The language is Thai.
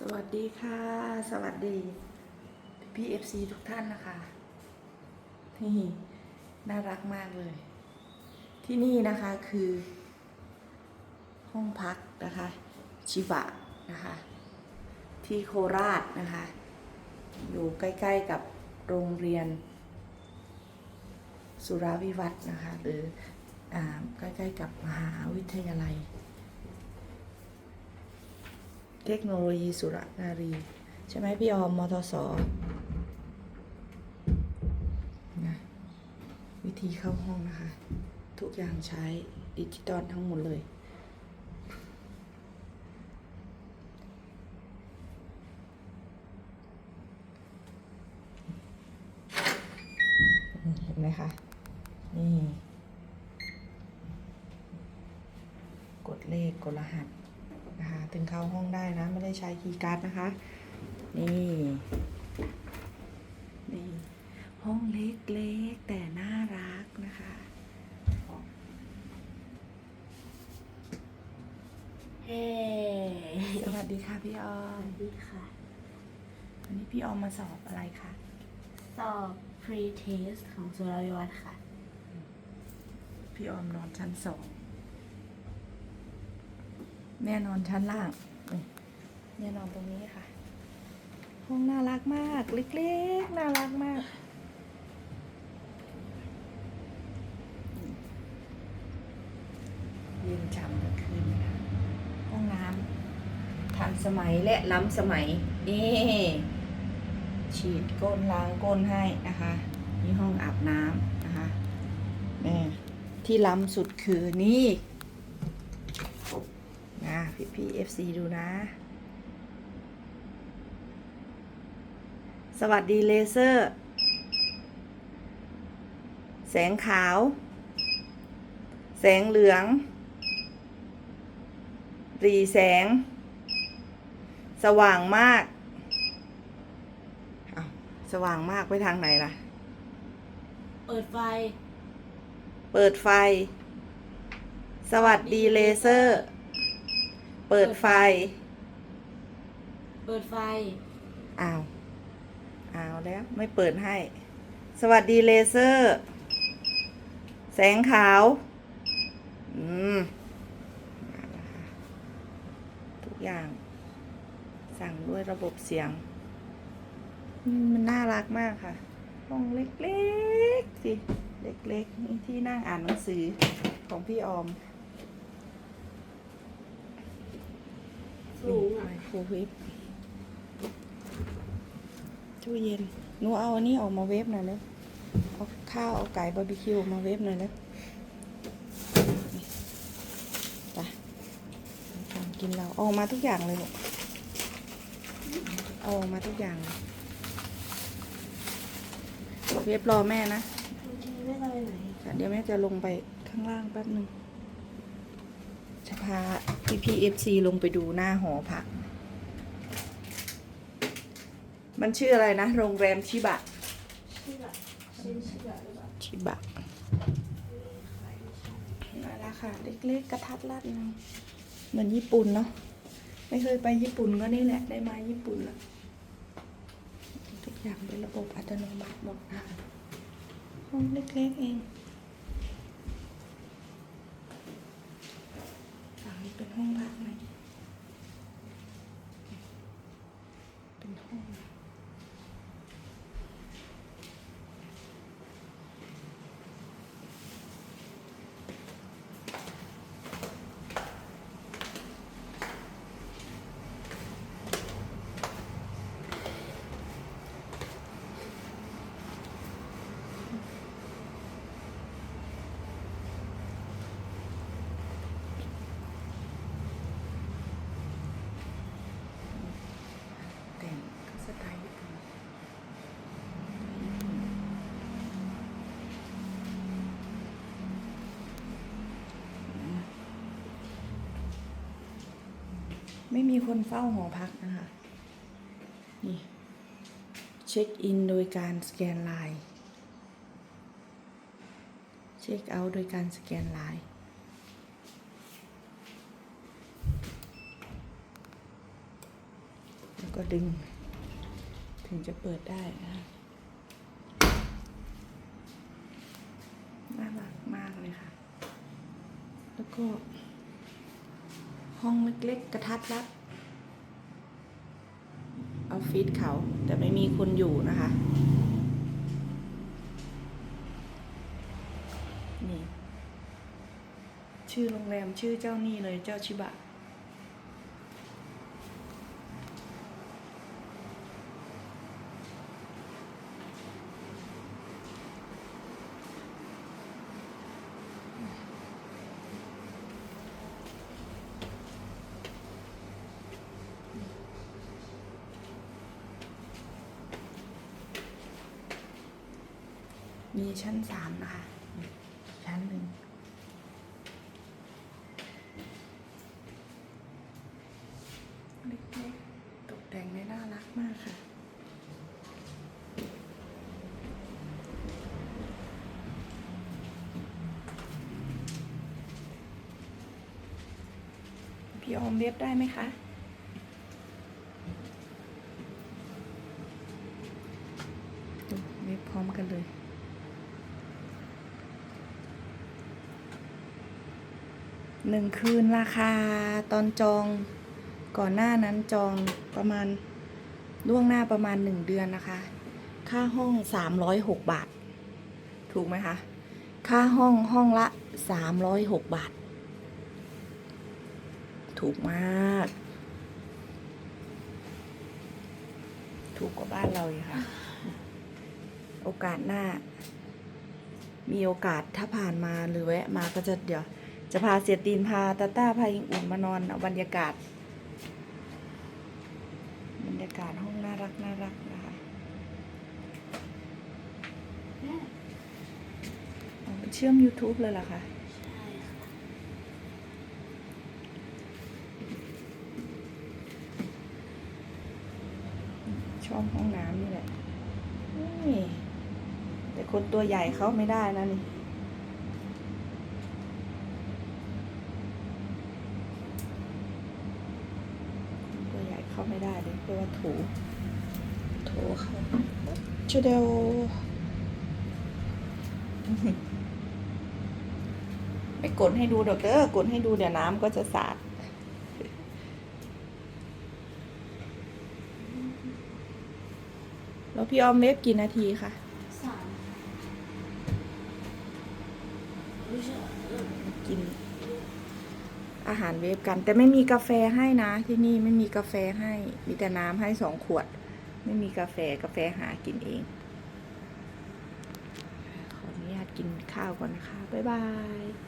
สวัสดีค่ะ สวัสดีพี่เอฟซีทุกท่านนะคะนี่น่ารักมากเลย ที่นี่นะคะคือ ห้องพักนะคะ ชิบะนะคะ ที่โคราชนะคะ อยู่ใกล้ๆกับโรงเรียน สุราวิวัฒนะคะ หรืออใกล้ๆกับมหาวิทยาลัย เทคโนโลยีสุรนารี ใช่ไหมพี่ออมมทสนะวิธีเข้าห้องนะคะ ทุกอย่างใช้ดิจิตอลทั้งหมดเลย เห็นไหมคะ นี่ กดเลขกดรหัส ถึงเข้าห้องได้นะ ไม่ได้ใช้คีย์การ์ดนะคะ นี่นี่ห้องเล็กๆ แต่น่ารักนะคะเฮ้สวัสดีค่ะพี่ออสมวัสดีค่ะ วันนี้พี่ออมมาสอบอะไรคะ สอบ pre-test ของสุรวิวัฒน์ค่ะ พี่ออมนอนชั้นสอง แม่นอนชั้นล่างนี่แม่นอนตรงนี้ค่ะ ห้องน่ารักมาก เล็กๆ น่ารักมาก เย็นฉ่ำกลางคืนนะคะห้องน้ำทันสมัยและล้ำสมัย นี่ฉีดก้นล้างก้นให้นะคะนี่ห้องอาบน้ำนะคะนี่ที่ล้ำสุดคือนี่นะ พี่พี่เอฟซีดูนะ สวัสดีเลเซอร์ แสงขาว แสงเหลือง รีแสง สว่างมากอ้าวสว่างมากไปทางไหนล่ะ เปิดไฟ เปิดไฟ สวัสดีเลเซอร์ เปิดไฟ เปิดไฟ อ้าวอ้าวแล้วไม่เปิดให้ สวัสดีเลเซอร์ แสงขาว อืมมาแล้วค่ะทุกอย่าง สั่งด้วยระบบเสียงอืมมันน่ารักมากค่ะ ห้องเล็กๆสิ เล็กๆนี่ที่นั่งอ่านหนังสือของพี่ออม สูงไมอะโครเวฟตู้เย็นหนูเอาอันนี้ออกมาเวฟหน่อยเลยเอาข้าวเอาไก่บาร์บีคิวมาเวฟหน่อยเลยไปทำกินเราเอาออกมาทุกอย่างเลยลูกเอาออกมาทุกอย่างเลยเวฟรอแม่นะบางทีไม่ได้ไปไหนค่ะเดี๋ยวแม่จะลงไปข้างล่างแป๊บหนึ่ง จะพาพี่พีเอฟซีลงไปดูหน้าหอพัก มันชื่ออะไรนะ โรงแรมชิบะชื่อแบบเช่นชื่อแบบหรือเปล่าชิบะน่ารักค่ะ เล็กๆกระทัดรัดนึงเหมือนญี่ปุ่นเนาะไม่เคยไปญี่ปุ่นก็นี่แหละได้มาญี่ปุ่นแล้วทุกอย่างเป็นระบบอัตโนมัติหมดนะคะห้องเล็กๆเองฝั่งนี้เป็น ห้องพักไหมเป็นห้อง แต่งสไตล์ญี่ปุ่นญี่ปุ่น ไม่มีคนเฝ้าหอพักนะคะ นี่เช็คอินโดยการสแกนไลน์เช็คเอาท์โดยการสแกนไลน์ก็ดึง ถึงจะเปิดได้นะคะน่ารักมากเลยค่ะ แล้วก็ ห้องเล็กๆ กระทัดรัดออฟฟิศเขา แต่ไม่มีคนอยู่นะคะ นี่ ชื่อโรงแรมชื่อเจ้านี่เลยเจ้าชิบะ มีชั้นสามนะคะ ชั้นหนึ่งเล็กๆตกแต่งได้น่ารักมากค่ะ พี่ออมเว็บได้ไหมคะ ดูเว็บพร้อมกันเลย หนึ่งคืนราคาตอนจองก่อนหน้านั้นจองประมาณล่วงหน้าประมาณหนึ่งเดือนนะคะ ค่าห้องสามร้อยหกบาท ถูกไหมคะ ค่าห้องห้องละสามร้อยหกบาท ถูกมาก ถูกกว่าบ้านเราอีกค่ะ โอกาสหน้า มีโอกาสถ้าผ่านมาหรือแวะมาก็จะเดี๋ยว จะพาเสียตีนพาตาต้าพายิงอุ่นมานอนเอาบรรยากาศ บรรยากาศห้องน่ารักน่ารักนะคะเป็นเชื่อม YouTube เลยเหรอคะช่อบห้องน้ำนี่แหละนี่แต่คนตัวใหญ่เขาไม่ได้นะนี่ ตัวใหญ่เข้า ไม่ได้เลยเพราะว่าถูถูเขาชเดลไม่กดให้ดูดอกเด้อกดให้ดูเดี๋ยวน้ำก็จะสาดแล้วพี่ออมเล็บกี่นาทีคะสามไม่ใช่เออกิน อาหารเวฟกัน แต่ไม่มีกาแฟให้นะ ที่นี่ไม่มีกาแฟให้มีแต่น้ำให้สองขวด ไม่มีกาแฟกาแฟหากินเอง ขออนุญาตกินข้าวก่อนนะคะ บ๊ายบาย